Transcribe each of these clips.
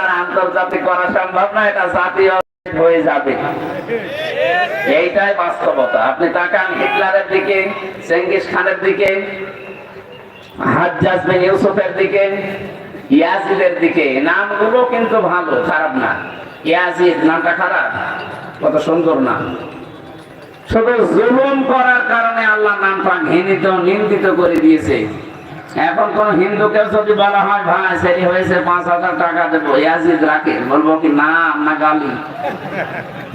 আর আন্তর্জাতিক করা সম্ভব না, এটা জাতীয় হয়ে যাবে। এইটাই বাস্তবতা। আপনি তাকান হিটলারের দিকে, চেঙ্গিস খানের দিকে ইউসুফের দিকে, ইয়াজিদের দিকে। নামগুলো কিন্তু ভালো, খারাপ না। ইয়াজিদ, নামটা খারাপ, কত সুন্দর নাম। শুধু জুলুম করার কারণে আল্লাহ নাম নামটা ঘৃণিত নিন্দিত করে দিয়েছে। এখন কোন হিন্দুকে যদি বলা হয়, ভাই সেটি হয়েছে পাঁচ হাজার টাকা দেবো। ইয়াজিদ রাখে বলব কি নাম না গালি।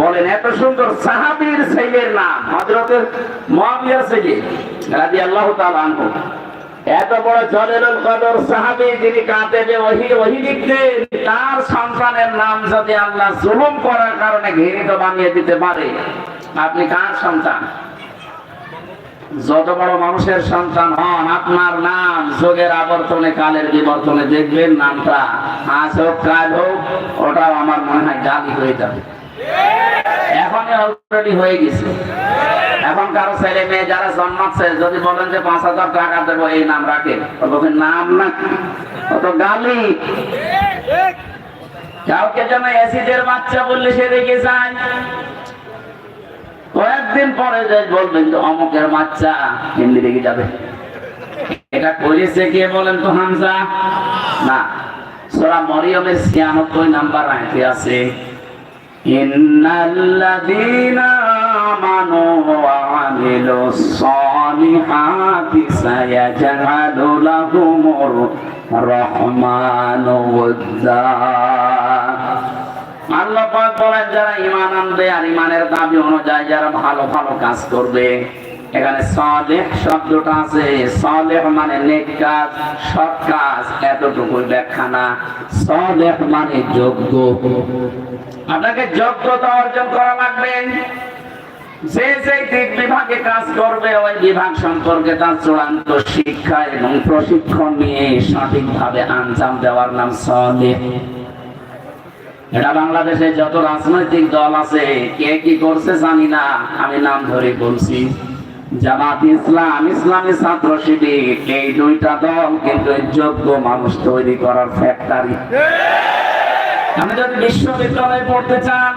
বলেন, এত সুন্দর সাহাবীর ছেলের নাম হজরতের মহাবিয়া ছেলে রাজি আল্লাহ আনহু। এত বড় জলেরুল কদর সাহাবী যিনি কাঁদেবে, ওহি ওহি লিখতেন তার সন্তানের নাম যদি আল্লাহ জুলুম করার কারণে ঘৃণিত বানিয়ে দিতে পারে, আপনি কার সন্তান? যত বড় মানুষের সন্তান হন, আপনার নাম যোগের আবর্তনে, কালের বিবর্তনে দেখবেন নামটা। আজ হোক, কাল হোক, ওটাও আমার মনে হয় গালি হয়ে যাবে এখনই অলরেডি হয়ে গেছে। এখন কারও ছেলে মেয়ে যারা জন্মাচ্ছে, যদি বলেন যে পাঁচ হাজার টাকা দেবো, এই নাম রাখে। বলবেন, নাম না। কত গালি। কাউকে যেন অ্যাসিডের বাচ্চা বললে সে রেগে যায়। কয়েকদিন পরে যে বলবেন তো অমুকের বাচ্চা, হিন্দি রেগে যাবে। এটা করেছে কে বলেন তো হামজা? না, সোরা মরিয়মের ছিয়ানব্বই নাম্বার আয়তে আছে, ইন্নাল্লাযীনা আল্লাহ বলেন যারা ঈমান আনবে আর ঈমানের দাবি অনুযায়ী যারা ভালো ভালো কাজ করবে, এখানে সালেহ শব্দটা আছে। সালেহ মানে নেক কাজ, সৎ কাজ এতটুকুই ব্যাখ্যা না। সালেহ মানে যোগ্য। আপনাকে যোগ্যতা অর্জন করা লাগবে। যে যে দিক বিভাগে কাজ করবে, ওই বিভাগ সম্পর্কে তার চূড়ান্ত শিক্ষা এবং প্রশিক্ষণ নিয়ে সঠিকভাবে আঞ্জাম দেওয়ার নাম সালেহ এটা বাংলাদেশে যত রাজনৈতিক দল আছে, কে কি করছে জানি না। আমি নাম ধরে বলছি, জামাত ইসলাম, ইসলামী ছাত্র শিবির, এই দুইটা দল কিন্তু যোগ্য মানুষ তৈরি করার ফ্যাক্টরি। আপনি যদি বিশ্ববিদ্যালয়ে পড়তে চান,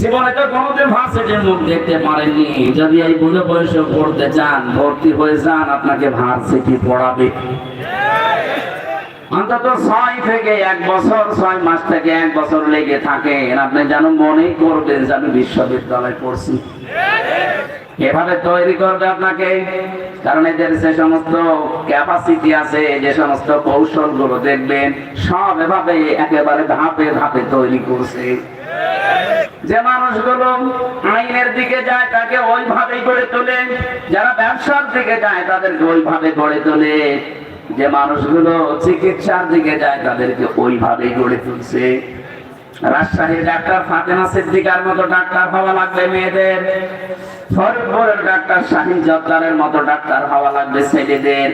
জীবনে তো কোনোদিন ভার্সিটির মুখ দেখতে পারেননি। যদি এই বুড়ো বয়সে পড়তে চান, ভর্তি হয়ে যান, আপনাকে ভার্সিটি পড়াবে। অন্তত ছয় থেকে এক বছর, ছয় মাস থেকে এক বছর লেগে থাকে। আপনি যেন মনেই করবেন যে আমি বিশ্ববিদ্যালয়ে পড়ছি। এভাবে তৈরি করবে আপনাকে? কারণ এদের যে সমস্ত ক্যাপাসিটি আছে, যে সমস্ত কৌশলগুলো দেখবেন, সব এভাবে একেবারে ধাপে ধাপে তৈরি করছে। যে মানুষগুলো আইনের দিকে যায়, তাকে ওইভাবেই গড়ে তোলে। যারা ব্যবসার দিকে যায়, তাদেরকে ওইভাবে গড়ে তোলে। যে মানুষগুলো চিকিৎসার দিকে যায়, তাদেরকে ওইভাবেই গড়ে তুলছে। রাজশাহীর ডাক্তার ফাতেমা সিদ্দিকার মতো ডাক্তার হওয়া লাগবে মেয়েদের। ফরিদপুরের ডাক্তার শাহিন জব্দারের মতো ডাক্তার হওয়া লাগবে ছেলেদের।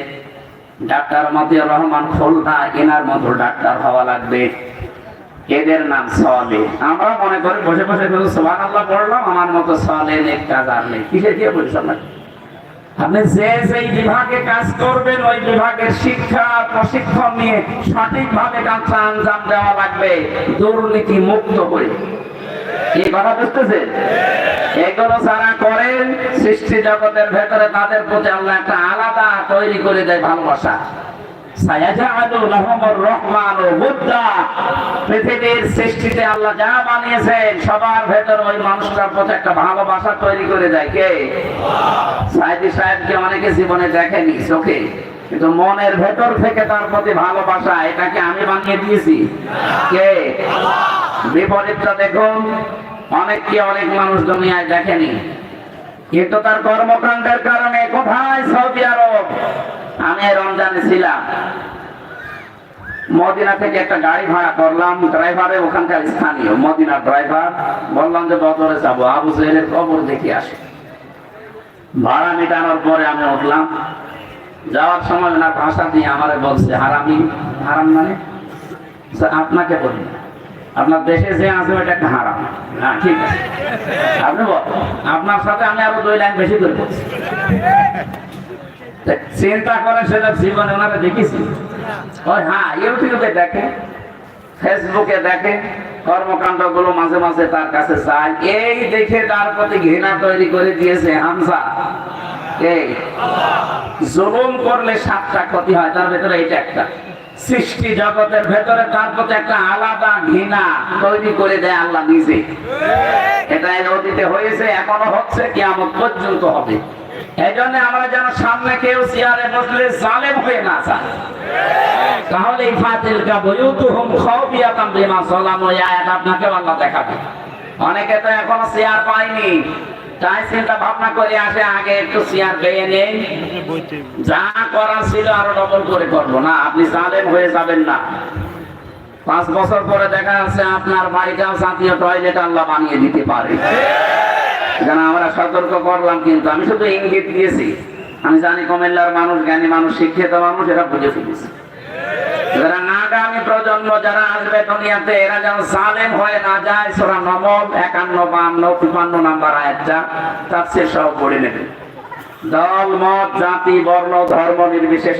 ডাক্তার মতিউর রহমান এনার মতো ডাক্তার হওয়া লাগবে। এদের নাম সলে আমরা মনে করি বসে বসে শুধু সোহান আল্লাহ পড়লাম, আমার মতো সলে নেক কাজ আর নেই। কিসে দিয়ে বলিস আপনাকে আপনি যে যেই বিভাগে কাজ করবেন, ওই বিভাগের শিক্ষা, প্রশিক্ষণ নিয়ে সঠিকভাবে কাজটা আঞ্জাম দেওয়া লাগবে, দুর্নীতি মুক্ত হয়ে সৃষ্টি জগতের ভেতরে তাদের প্রতি আল্লাহ একটা আলাদা তৈরি করে দেয় ভালোবাসা। জীবনে দেখেনি চোখে? কিন্তু মনের ভেতর থেকে তার প্রতি ভালোবাসা এটাকে আমি বানিয়ে দিয়েছি? কে? বিপরীতটা দেখুন, অনেককে অনেক মানুষ দুনিয়ায় দেখেনি। কিন্তু তার কর্মকাণ্ডের কারণে কোথায় সৌদি আরব? আমি রমজানে ছিলাম। মদিনা থেকে একটা গাড়ি ভাড়া করলাম ড্রাইভারে ওখানকার স্থানীয় মদিনার ড্রাইভার বললাম যে, বদরে যাব। আবু জেহেলের কবর দেখে আসে। ভাড়া মেটানোর পরে আমি উঠলাম। যাওয়ার সময় ওনার ভাষা দিয়ে আমারে বলছে, হারামি। হারাম মানে? আপনাকে বলি, আপনার দেশে যে আছে ওইটা একটা হারাম। হ্যাঁ ঠিক আছে। আপনি বল আপনার সাথে আমি আরও দুই লাইন বেশি করে বলছি। চিন্তা করে সেটা জীবনে ওনারা দেখেছি। ওই হ্যাঁ ইউটিউবে দেখে ফেসবুকে দেখে কর্মকাণ্ডগুলো মাঝে মাঝে তার কাছে যায়। এই দেখে তার প্রতি ঘৃণা তৈরি করে দিয়েছে হামসা এই জুলুম করলে সাতটা ক্ষতি হয় তার ভেতরে এটা একটা। সৃষ্টি জগতের ভেতরে তার প্রতি একটা আলাদা ঘৃণা তৈরি করে দেয় আল্লাহ নিজে। এটা এর অতীতে হয়েছে এখনও হচ্ছে কিয়ামত পর্যন্ত হবে। এই জন্য আমরা যেন সামনে কেউ বসলে জালেম হয়ে না যায়। তাহলে বিমা সালামু। এই আয়াত আপনাকে আল্লাহ দেখাবে। অনেকে তো এখনও তাই চিন্তা ভাবনা করে আসে, আগে একটু পেয়ে নেই। যা করা ছিল আরও ডবল করে করব। না, আপনি জালেম হয়ে যাবেন না। পাঁচ বছর পরে দেখা যাচ্ছে আপনার বাড়িটাও জাতীয় টয়লেট আল্লাহ বানিয়ে দিতে পারে। যেন আমরা সতর্ক করলাম কিন্তু আমি শুধু ইঙ্গিত দিয়েছি। আমি জানি কুমিল্লার মানুষ, জ্ঞানী মানুষ, শিক্ষিত মানুষ, এরা বুঝে ফেলেছে।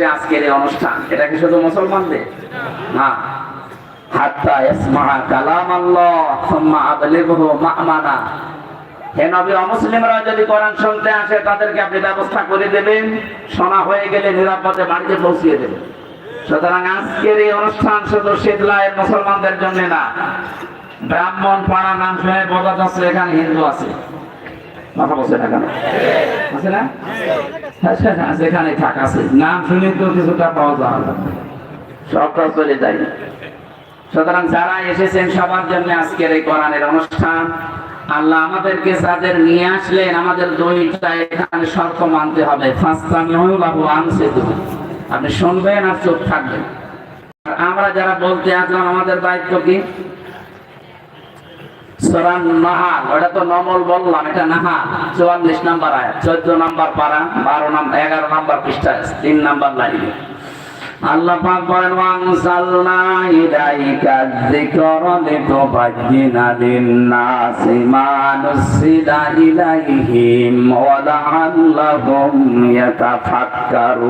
আজকের এই অনুষ্ঠান, এটা কি শুধু মুসলমানদের? না। কালাম অমুসলিমরা যদি কোরআন শুনতে আসে, তাদেরকে আপনি ব্যবস্থা করে দেবেন। শোনা হয়ে গেলে নিরাপদে বাড়িতে পৌঁছিয়ে দেবেন। সুতরাং আজকের এই অনুষ্ঠান শুধু শীতলায় মুসলমানদের জন্য না, ব্রাহ্মণ, পাড়া, নাম শুনে বোঝা যাচ্ছে এখানে হিন্দু আছে। কিছুটা পাওয়া সবটা চলে যায়। সুতরাং যারা এসেছেন সবার জন্য আজকের এই কোরআনের অনুষ্ঠান আল্লাহ আমাদেরকে যাদের নিয়ে আসলেন, আমাদের দুইটা এখানে শর্ত মানতে হবে। আনছে আপনি শুনবেন আর চুপ থাকবেন। আমরা যারা বলতে আসলাম, আমাদের দায়িত্ব কি? সরান নাহাল। ওটা তো নমল বললাম, এটা নাহাল। চুয়াল্লিশ নাম্বার আয় চোদ্দ নাম্বার পারা, বারো নাম্বার এগারো নাম্বার পৃষ্ঠা, তিন নাম্বার লাইনে। আল্লাহ পাক বলেন ওয়ানসালনা ইলাইকা যিকরা লিতুবাজ্জিনা লিন-নাসি মা নুসিলা ইলাইহিম ওয়া লাআল্লাহুম ইয়াতাফাক্কারুন.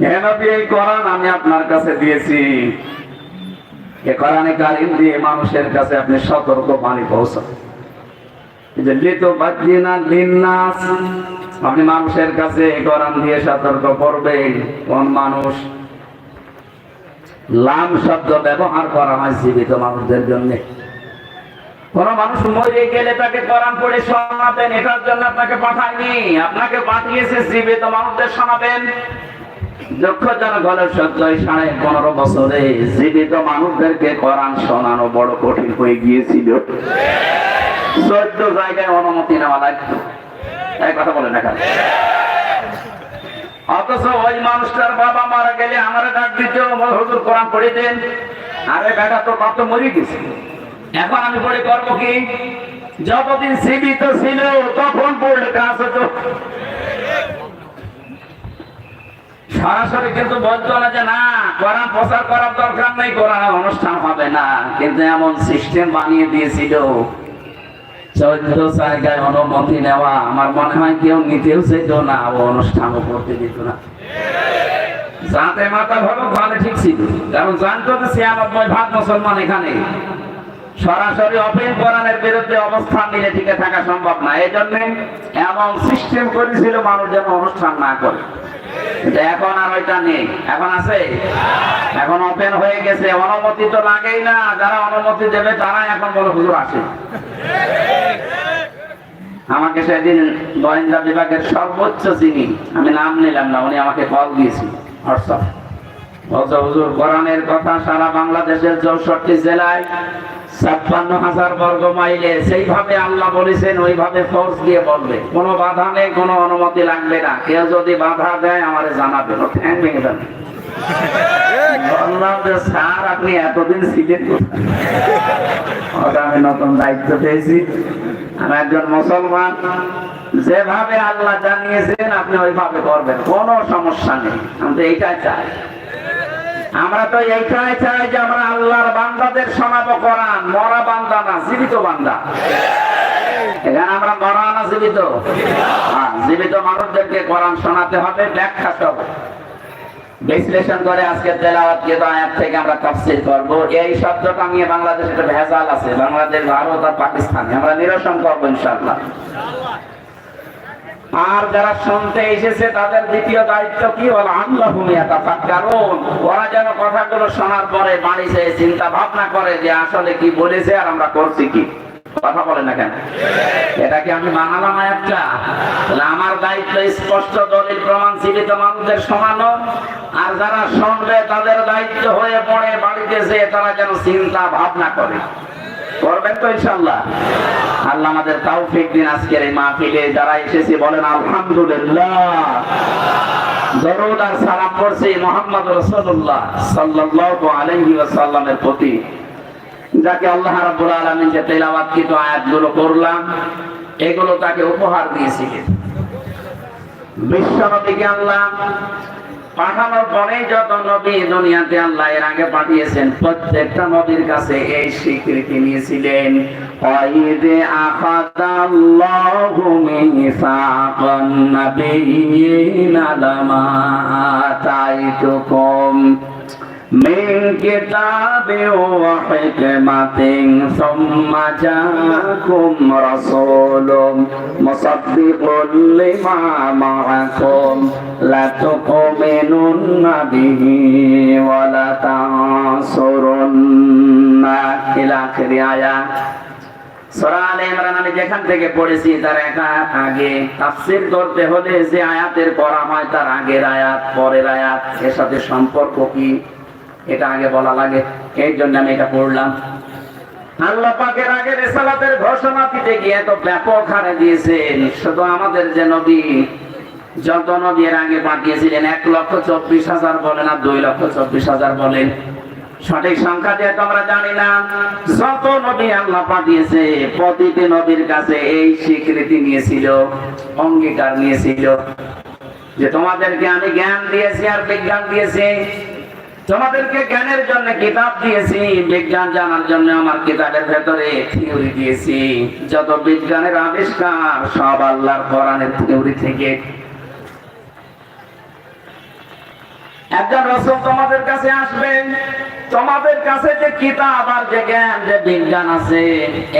হে নবী, এই কোরআন আমি আপনার কাছে দিয়েছি। এ কোরআনে কারিম দিয়ে মানুষের কাছে আপনি সতর্ক বাণী পৌঁছান। যে লিতুবাজ্জিনা লিন-নাস আপনি মানুষের কাছে কোরআন দিয়ে সতর্ক করবেন। কোন মানুষ লাম শব্দ ব্যবহার করা হয় জীবিত মানুষদের জন্য। কোন মানুষ মরে গেলে তাকে কোরআন পড়ে শোনাবেন, এটার জন্য আপনাকে পাঠায়নি। আপনাকে পাঠিয়েছে জীবিত মানুষদের শোনাবেন। সত্যই সাড়ে পনেরো বছরে জীবিত মানুষদেরকে কোরআন শোনানো বড় কঠিন হয়ে গিয়েছিল। চোদ্দ জায়গায় অনুমতি নেওয়া লাগতো অথচ ওই মানুষটার বাবা মারা গেলে ডাক কোরআন পড়ে দেন আরে বেটা গেছে। এখন আমি পড়ে কি? যতদিন ছিল, তখন পড়লে কাজ হতো। সরাসরি কিন্তু বলতো না যে, না, কোরআন প্রচার করার দরকার নেই কোরআন অনুষ্ঠান হবে না। কিন্তু এমন সিস্টেম বানিয়ে দিয়েছিল। চৌদ্দ জায়গায় অনুমতি নেওয়া, আমার মনে হয় কেউ নিতেও যেত না, ও অনুষ্ঠানও করতে দিত না। মাথা ভালো তাহলে ঠিক ছিল, কারণ জানতো যে ভাগ মুসলমান এখানে। সরাসরি কোরআনের বিরুদ্ধে অবস্থান নিলে টিকে থাকা সম্ভব না। এই জন্য এমন সিস্টেম করেছিল মানুষ যেন অনুষ্ঠান না করে। এখন আর ওইটা নেই। এখন আছে? এখন ওপেন হয়ে গেছে। অনুমতি তো লাগেই না। যারা অনুমতি দেবে তারা এখন বলে হুজুর আসে সেদিন গোয়েন্দা বিভাগের সর্বোচ্চ চিনি আমি নাম নিলাম না, উনি আমাকে কল দিয়েছি হোয়াটসঅ্যাপ। কথা সারা বাংলাদেশের চৌষট্টি জেলায় ছাপ্পান্ন হাজার বর্গ মাইলে সেইভাবে আল্লাহ বলেছেন, ওইভাবে ফোর্স দিয়ে বলবে। কোনো বাধা নেই, কোনো অনুমতি লাগবে না। কেউ যদি বাধা দেয়, আমারে যে, স্যার, আপনি এতদিন ছিলেন আমি নতুন দায়িত্ব পেয়েছি। আমি একজন মুসলমান, যেভাবে আল্লাহ জানিয়েছেন, আপনি ওইভাবে করবেন। কোনো সমস্যা নেই। আমি তো এইটাই চাই। আমরা তো এইটাই চাই যে আমরা আল্লাহর বান্দাদের শোনাবো কোরআন। মরা বান্দা না, জীবিত বান্দা। এখানে আমরা মরা না জীবিত? হ্যাঁ জীবিত মানুষদেরকে কোরআন শোনাতে হবে, ব্যাখ্যা সহ বিশ্লেষণ করে আজকে তেলাওয়াত কে আয়াত থেকে আমরা তাফসীর করব। এই শব্দটা নিয়ে বাংলাদেশে একটা ভেজাল আছে। বাংলাদেশ, ভারত আর পাকিস্তানে। আমরা নিরসন করব ইনশাআল্লাহ। আর যারা শুনতে এসেছে, তাদের দ্বিতীয় দায়িত্ব কি? হলো আল্লাহ কারণ ওরা যেন কথাগুলো শোনার পরে বাড়ি চিন্তা ভাবনা করে যে আসলে কি বলেছে আর আমরা করছি কি। কথা বলে না কেন? এটা কি আমি একটা? আমার দায়িত্ব স্পষ্ট, দলিল, প্রমাণ মানুষদের আর যারা শুনবে, তাদের দায়িত্ব হয়ে পড়ে বাড়িতে যেয়ে তারা যেন চিন্তা ভাবনা করে। করবেন তো ইনশাল্লাহ আল্লাহ আমাদের দিন আজকের এই মাহফিলে। যারা বলেন আলহামদুলিল্লাহ। দরুদ আর সালাম মোহাম্মদ ওয়াসাল্লামের প্রতি। যাকে আল্লাহ রাব্বুল আলামিন যে তেলাওয়াতকৃত আয়াতগুলো করলাম এগুলো তাকে উপহার দিয়েছিলেন বিশ্ব নবীকে আল্লাহ পাঠানোর পরে যত নবী দুনিয়াতে আল্লাহ এর আগে পাঠিয়েছেন, প্রত্যেকটা নবীর কাছে এই স্বীকৃতি নিয়েছিলেন। ওয়াইদে আখাদাল্লাহু মিসাকান নাবিয়িনা লামা আতাইতুকুম। من كتاب وحكمة ثم جاءكم رسول مصدق لما معكم لتؤمنن به ولتنصرن إلى آخر آية সূরা আলে ইমরান আমি যেখান থেকে পড়েছি তার একা আগে তাফসীর করতে হলে যে আয়াতের পড়া হয় তার আগের আয়াত পরের আয়াত এর সাথে সম্পর্ক কি এটা আগে বলা লাগে, এই জন্য আমি এটা পড়লাম। আল্লাহ পাকের আগে রেসালাতের ঘোষণা দিতে গিয়ে এত ব্যাপক হারে দিয়েছেন। শুধু আমাদের যে যত আগে পাঠিয়েছিলেন, এক লক্ষ চব্বিশ হাজার বলেন আর দুই লক্ষ চব্বিশ হাজার বলেন। সঠিক সংখ্যা দিয়ে আমরা জানি না। যত নবী আল্লাহ পাঠিয়েছে, প্রতিটি নবীর কাছে এই স্বীকৃতি নিয়েছিল, অঙ্গীকার নিয়েছিল। যে তোমাদেরকে আমি জ্ঞান দিয়েছি আর বিজ্ঞান দিয়েছি তোমাদেরকে জ্ঞানের জন্য কিতাব দিয়েছি, বিজ্ঞান জানার জন্য আমার কিতাবের ভেতরে থিওরি দিয়েছি। যত বিজ্ঞানের আবিষ্কার, সব আল্লাহর কোরআনের থিওরি থেকে। একজন রসুল তোমাদের কাছে আসবেন তোমাদের কাছে যে কিতাব আর যে জ্ঞান, যে বিজ্ঞান আছে,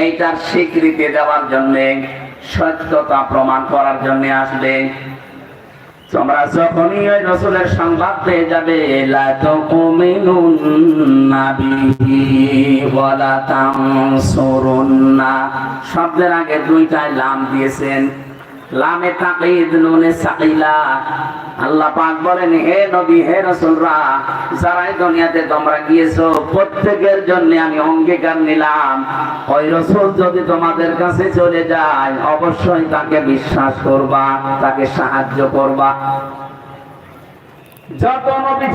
এইটার স্বীকৃতি দেওয়ার জন্য, সত্যতা প্রমাণ করার জন্য আসবে। তোমরা যখনই ওই রসুলের সংবাদ পেয়ে যাবে লা তুমিনুন্না বিহি ওয়ালা তানসুরুন্না শব্দের আগে দুইটাই লাম দিয়েছেন। লামে তাকিদ, নুনে সাকিলা। আল্লাহ পাক বলেন, হে নবী, হে রাসূলরা, যারা এই দুনিয়াতে তোমরা গিয়েছো, প্রত্যেকের জন্য আমি অঙ্গীকার নিলাম। ওই রাসূল যদি তোমাদের কাছে চলে যায়, অবশ্যই তাকে বিশ্বাস করবা, তাকে সাহায্য করবা। যত নবী